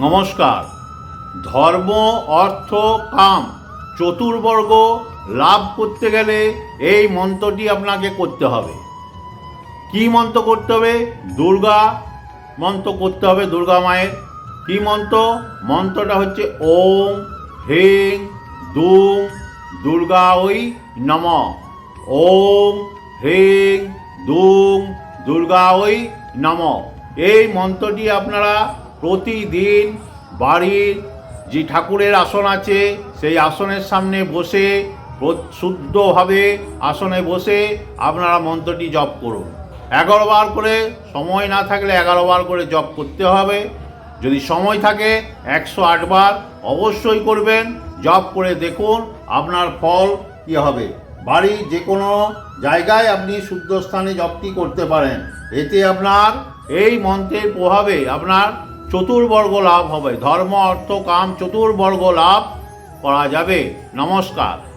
নমস্কার। ধর্ম, অর্থ, কাম, চতুর্বর্গ লাভ করতে গেলে এই মন্ত্রটি আপনাকে করতে হবে। কি মন্ত্র করতে হবে? দুর্গা মন্ত্র করতে হবে দুর্গা মায়ের। কি মন্ত্র? মন্ত্রটা হচ্ছে ওম হ্রিং দুম দুর্গা ওই নম। ওম হ্রিং দুম দুর্গা ওই নম। এই মন্ত্রটি আপনারা প্রতিদিন বাড়ির যে ঠাকুরের আসন আছে, সেই আসনের সামনে বসে শুদ্ধভাবে আসনে বসে আপনারা মন্ত্রটি জপ করুন। এগারো বার করে, সময় না থাকলে এগারো বার করে জপ করতে হবে। যদি সময় থাকে, একশো বার অবশ্যই করবেন। জপ করে দেখুন আপনার ফল কী হবে। বাড়ির যে কোনো জায়গায় আপনি শুদ্ধ স্থানে জপটি করতে পারেন। এতে আপনার এই মন্ত্রের প্রভাবে আপনার চতুর্বর্গ লাভ হবে। ধর্ম অর্থ কাম চতুর্বর্গ লাভ করা যাবে। নমস্কার।